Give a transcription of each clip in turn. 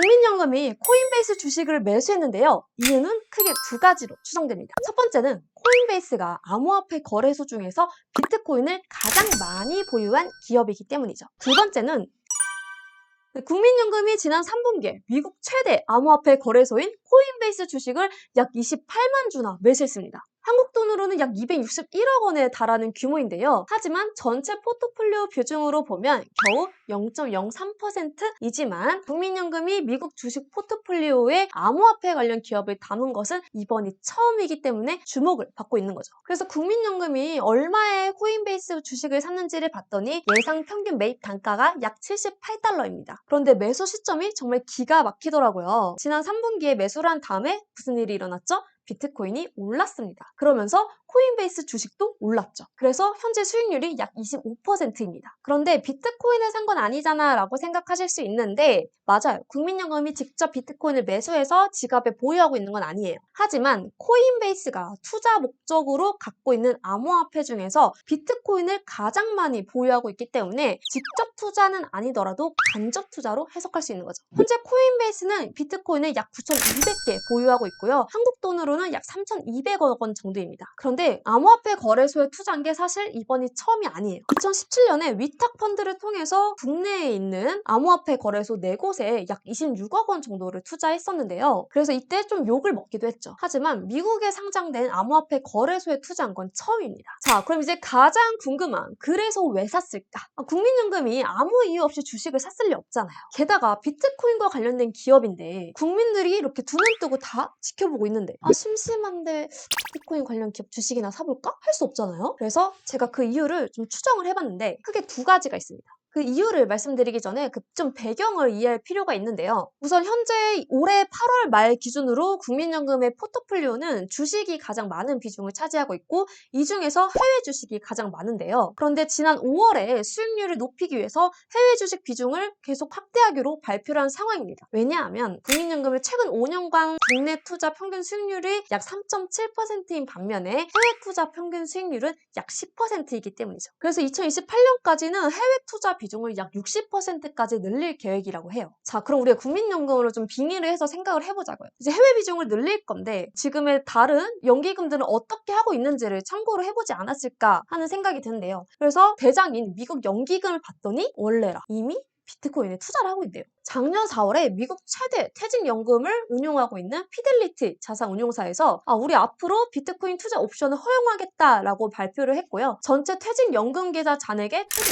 국민연금이 코인베이스 주식을 매수했는데요. 이유는 크게 두 가지로 추정됩니다. 첫 번째는 코인베이스가 암호화폐 거래소 중에서 비트코인을 가장 많이 보유한 기업이기 때문이죠. 두 번째는 네, 국민연금이 지난 3분기에 미국 최대 암호화폐 거래소인 코인베이스 주식을 약 28만 주나 매수했습니다. 한국 돈으로는 약 261억 원에 달하는 규모인데요. 하지만 전체 포트폴리오 비중으로 보면 겨우 0.03%이지만 국민연금이 미국 주식 포트폴리오에 암호화폐 관련 기업을 담은 것은 이번이 처음이기 때문에 주목을 받고 있는 거죠. 그래서 국민연금이 얼마에 코인베이스 주식을 샀는지를 봤더니 예상 평균 매입 단가가 약 78달러입니다. 그런데 매수 시점이 정말 기가 막히더라고요. 지난 3분기에 매수를 한 다음에 무슨 일이 일어났죠? 비트코인이 올랐습니다. 그러면서 코인베이스 주식도 올랐죠. 그래서 현재 수익률이 약 25%입니다. 그런데 비트코인을 산 건 아니잖아 라고 생각하실 수 있는데 맞아요. 국민연금이 직접 비트코인을 매수해서 지갑에 보유하고 있는 건 아니에요. 하지만 코인베이스가 투자 목적으로 갖고 있는 암호화폐 중에서 비트코인을 가장 많이 보유하고 있기 때문에 직접 투자는 아니더라도 간접 투자로 해석할 수 있는 거죠. 현재 코인베이스는 비트코인을 약 9,200개 보유하고 있고요. 한국 돈으로는 약 3,200억 원 정도입니다. 그런데 암호화폐 거래소에 투자한 게 사실 이번이 처음이 아니에요. 2017년에 위탁 펀드를 통해서 국내에 있는 암호화폐 거래소 4곳에 약 26억 원 정도를 투자했었는데요. 그래서 이때 좀 욕을 먹기도 했죠. 하지만 미국에 상장된 암호화폐 거래소에 투자한 건 처음입니다. 자, 그럼 이제 가장 궁금한 그래서 왜 샀을까? 아, 국민연금이 아무 이유 없이 주식을 샀을 리 없잖아요. 게다가 비트코인과 관련된 기업인데 국민들이 이렇게 두 눈 뜨고 다 지켜보고 있는데 아 심심한데 비트코인 관련 기업 주식 이나 사볼까? 할 수 없잖아요. 그래서 제가 그 이유를 좀 추정을 해봤는데 크게 두 가지가 있습니다. 그 이유를 말씀드리기 전에 그 좀 배경을 이해할 필요가 있는데요. 우선 현재 올해 8월 말 기준으로 국민연금의 포트폴리오는 주식이 가장 많은 비중을 차지하고 있고 이 중에서 해외 주식이 가장 많은데요. 그런데 지난 5월에 수익률을 높이기 위해서 해외 주식 비중을 계속 확대하기로 발표를 한 상황입니다. 왜냐하면 국민연금의 최근 5년간 국내 투자 평균 수익률이 약 3.7%인 반면에 해외 투자 평균 수익률은 약 10%이기 때문이죠. 그래서 2028년까지는 해외 투자 비중을 약 60%까지 늘릴 계획이라고 해요. 자, 그럼 우리가 국민연금으로 좀 빙의를 해서 생각을 해보자고요. 이제 해외 비중을 늘릴 건데 지금의 다른 연기금들은 어떻게 하고 있는지를 참고를 해보지 않았을까 하는 생각이 드는데요. 그래서 대장인 미국 연기금을 봤더니 원래라 이미 비트코인에 투자를 하고 있대요. 작년 4월에 미국 최대 퇴직연금을 운용하고 있는 피델리티 자산운용사에서 아, 우리 앞으로 비트코인 투자 옵션을 허용하겠다라고 발표를 했고요. 전체 퇴직연금 계좌 잔액의 최대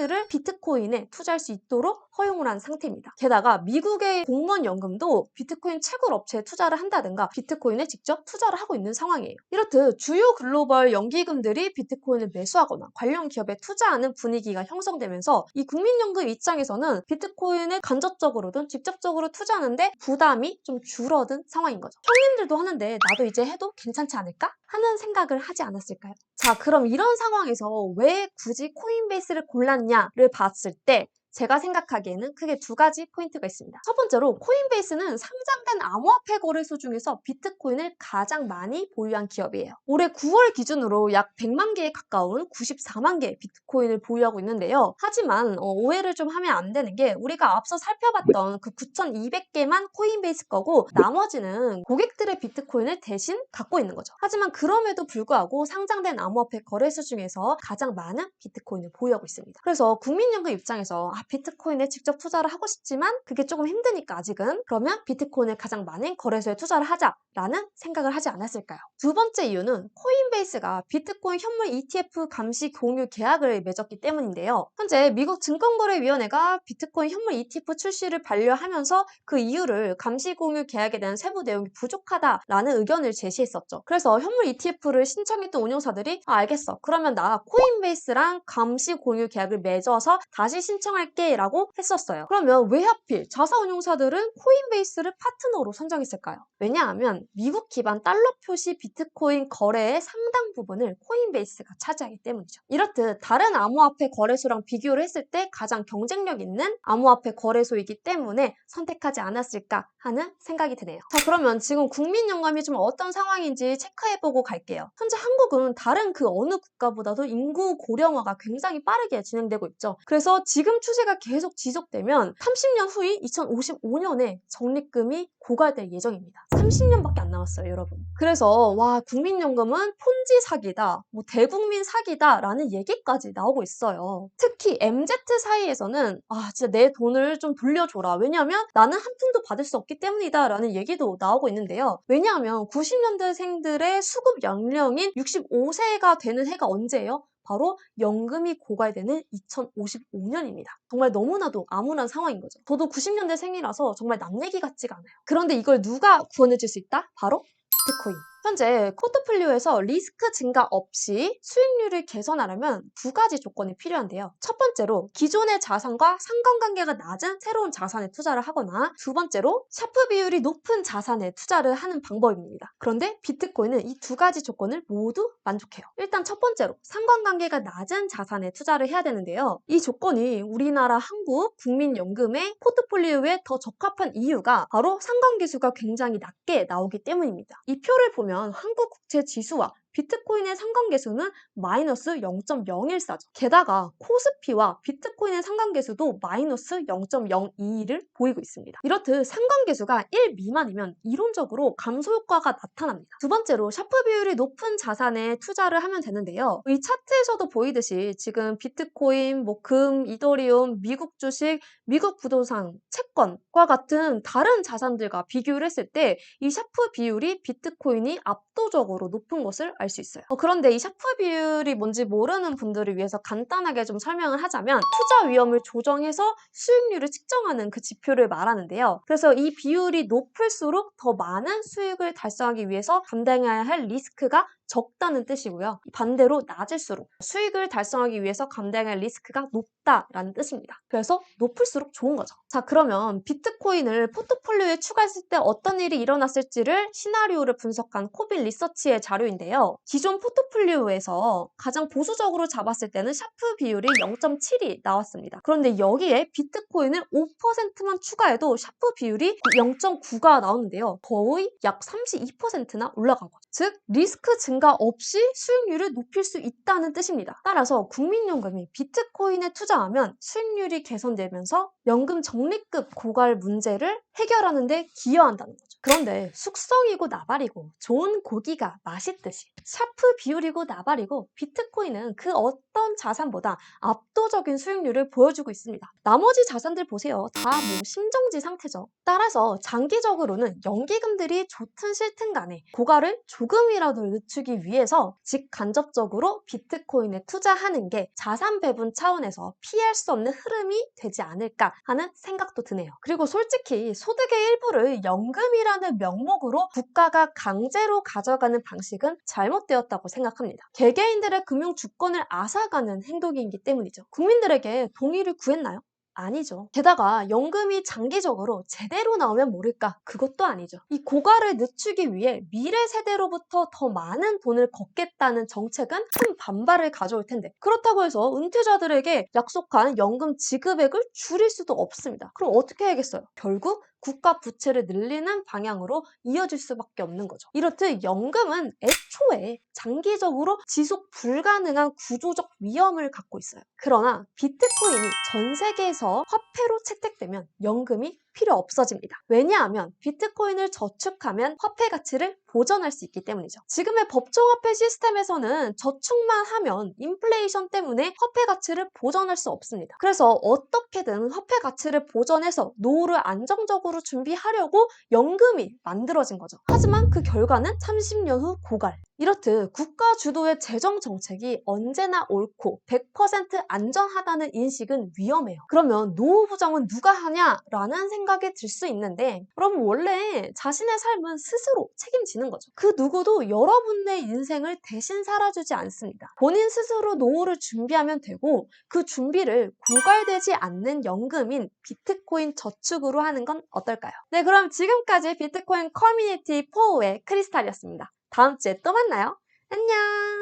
20%를 비트코인에 투자할 수 있도록 허용을 한 상태입니다. 게다가 미국의 공무원 연금도 비트코인 채굴 업체에 투자를 한다든가 비트코인에 직접 투자를 하고 있는 상황이에요. 이렇듯 주요 글로벌 연기금들이 비트코인을 매수하거나 관련 기업에 투자하는 분위기가 형성되면서 이 국민연금 입장에서는 비트코인 을 간접적으로든 직접적으로 투자하는데 부담이 좀 줄어든 상황인 거죠. 형님들도 하는데 나도 이제 해도 괜찮지 않을까? 하는 생각을 하지 않았을까요? 자, 그럼 이런 상황에서 왜 굳이 코인베이스를 골랐냐를 봤을 때 제가 생각하기에는 크게 두 가지 포인트가 있습니다. 첫 번째로 코인베이스는 상장된 암호화폐 거래소 중에서 비트코인을 가장 많이 보유한 기업이에요. 올해 9월 기준으로 약 100만 개에 가까운 94만 개의 비트코인을 보유하고 있는데요. 하지만 어, 오해를 좀 하면 안 되는 게 우리가 앞서 살펴봤던 그 9,200개만 코인베이스 거고 나머지는 고객들의 비트코인을 대신 갖고 있는 거죠. 하지만 그럼에도 불구하고 상장된 암호화폐 거래소 중에서 가장 많은 비트코인을 보유하고 있습니다. 그래서 국민연금 입장에서 아, 비트코인에 직접 투자를 하고 싶지만 그게 조금 힘드니까 아직은 그러면 비트코인을 가장 많은 거래소에 투자를 하자라는 생각을 하지 않았을까요? 두 번째 이유는 코인베이스가 비트코인 현물 ETF 감시 공유 계약을 맺었기 때문인데요. 현재 미국 증권거래위원회가 비트코인 현물 ETF 출시를 반려하면서 그 이유를 감시 공유 계약에 대한 세부 내용이 부족하다라는 의견을 제시했었죠. 그래서 현물 ETF를 신청했던 운용사들이 아, 알겠어. 그러면 나 코인베이스랑 감시 공유 계약을 맺어서 다시 신청 할게 라고 했었어요. 그러면 왜 하필 자사운용사들은 코인베이스를 파트너로 선정했을까요? 왜냐하면 미국 기반 달러 표시 비트코인 거래의 상당 부분을 코인베이스가 차지하기 때문이죠. 이렇듯 다른 암호화폐 거래소랑 비교를 했을 때 가장 경쟁력 있는 암호화폐 거래소이기 때문에 선택하지 않았을까 하는 생각이 드네요. 자 그러면 지금 국민 연금이 좀 어떤 상황인지 체크해보고 갈게요. 현재 한국은 다른 그 어느 국가보다도 인구 고령화가 굉장히 빠르게 진행되고 있죠. 그래서 지금 추세 추세가 계속 지속되면 30년 후인 2055년에 적립금이 고갈될 예정입니다. 30년밖에 안 남았어요, 여러분. 그래서 와 국민연금은 폰지 사기다, 뭐 대국민 사기다라는 얘기까지 나오고 있어요. 특히 MZ 사이에서는 아 진짜 내 돈을 좀 돌려줘라. 왜냐하면 나는 한 푼도 받을 수 없기 때문이다라는 얘기도 나오고 있는데요. 왜냐하면 90년대생들의 수급 연령인 65세가 되는 해가 언제예요? 바로 연금이 고갈되는 2055년입니다. 정말 너무나도 암울한 상황인 거죠. 저도 90년대 생이라서 정말 남 얘기 같지가 않아요. 그런데 이걸 누가 구원해줄 수 있다? 바로 비트코인. 현재 포트폴리오에서 리스크 증가 없이 수익률을 개선하려면 두 가지 조건이 필요한데요. 첫 번째로 기존의 자산과 상관관계가 낮은 새로운 자산에 투자를 하거나 두 번째로 샤프 비율이 높은 자산에 투자를 하는 방법입니다. 그런데 비트코인은 이 두 가지 조건을 모두 만족해요. 일단 첫 번째로 상관관계가 낮은 자산에 투자를 해야 되는데요. 이 조건이 우리나라 한국 국민연금의 포트폴리오에 더 적합한 이유가 바로 상관계수가 굉장히 낮게 나오기 때문입니다. 이 표를 보면 한국 국채 지수와 비트코인의 상관계수는 마이너스 0.014죠. 게다가 코스피와 비트코인의 상관계수도 마이너스 0.02를 보이고 있습니다. 이렇듯 상관계수가 1 미만이면 이론적으로 감소 효과가 나타납니다. 두 번째로 샤프 비율이 높은 자산에 투자를 하면 되는데요. 이 차트에서도 보이듯이 지금 비트코인, 뭐 금, 이더리움, 미국 주식, 미국 부동산, 채권과 같은 다른 자산들과 비교를 했을 때 이 샤프 비율이 비트코인이 압도적으로 높은 것을 알수 있어요. 어, 그런데 이 샤프 비율이 뭔지 모르는 분들을 위해서 간단하게 좀 설명을 하자면 투자 위험을 조정해서 수익률을 측정하는 그 지표를 말하는데요. 그래서 이 비율이 높을수록 더 많은 수익을 달성하기 위해서 감당해야 할 리스크가 적다는 뜻이고요. 반대로 낮을수록 수익을 달성하기 위해서 감당해야 할 리스크가 높다라는 뜻입니다. 그래서 높을수록 좋은 거죠. 자, 그러면 비트코인을 포트폴리오에 추가했을 때 어떤 일이 일어났을지를 시나리오를 분석한 코빌 리서치의 자료인데요. 기존 포트폴리오에서 가장 보수적으로 잡았을 때는 샤프 비율이 0.7이 나왔습니다. 그런데 여기에 비트코인을 5%만 추가해도 샤프 비율이 0.9가 나오는데요. 거의 약 32%나 올라간 거죠. 즉 리스크 증가 없이 수익률을 높일 수 있다는 뜻입니다. 따라서 국민연금이 비트코인에 투자하면 수익률이 개선되면서 연금 적립금 고갈 문제를 해결하는 데 기여한다는 거죠. 그런데 숙성이고 나발이고 좋은 고기가 맛있듯이 샤프 비율이고 나발이고 비트코인은 그 어떤 자산보다 압도적인 수익률을 보여주고 있습니다. 나머지 자산들 보세요. 다 뭐 심정지 상태죠. 따라서 장기적으로는 연기금들이 좋든 싫든 간에 고갈을 조금이라도 늦추기 위해서 직간접적으로 비트코인에 투자하는 게 자산 배분 차원에서 피할 수 없는 흐름이 되지 않을까 하는 생각도 드네요. 그리고 솔직히 소득의 일부를 연금이라는 명목으로 국가가 강제로 가져가는 방식은 잘못되었다고 생각합니다. 개개인들의 금융 주권을 앗아가는 행동이기 때문이죠. 국민들에게 동의를 구했나요? 아니죠. 게다가 연금이 장기적으로 제대로 나오면 모를까? 그것도 아니죠. 이 고갈을 늦추기 위해 미래 세대로부터 더 많은 돈을 걷겠다는 정책은 큰 반발을 가져올 텐데 그렇다고 해서 은퇴자들에게 약속한 연금 지급액을 줄일 수도 없습니다. 그럼 어떻게 해야겠어요? 결국 국가 부채를 늘리는 방향으로 이어질 수밖에 없는 거죠. 이렇듯 연금은 애초에 장기적으로 지속 불가능한 구조적 위험을 갖고 있어요. 그러나 비트코인이 전 세계에서 화폐로 채택되면 연금이 필요 없어집니다. 왜냐하면 비트코인을 저축하면 화폐 가치를 보전할 수 있기 때문이죠. 지금의 법정화폐 시스템에서는 저축만 하면 인플레이션 때문에 화폐 가치를 보전할 수 없습니다. 그래서 어떻게든 화폐 가치를 보전해서 노후를 안정적으로 준비하려고 연금이 만들어진 거죠. 하지만 그 결과는 30년 후 고갈. 이렇듯 국가 주도의 재정 정책이 언제나 옳고 100% 안전하다는 인식은 위험해요. 그러면 노후 보장은 누가 하냐라는 생각이 들 수 있는데 여러분 원래 자신의 삶은 스스로 책임지는 거죠. 그 누구도 여러분의 인생을 대신 살아주지 않습니다. 본인 스스로 노후를 준비하면 되고 그 준비를 고갈되지 않는 연금인 비트코인 저축으로 하는 건 어떨까요? 네 그럼 지금까지 비트코인 커뮤니티 4의 크리스탈이었습니다. 다음 주에 또 만나요. 안녕!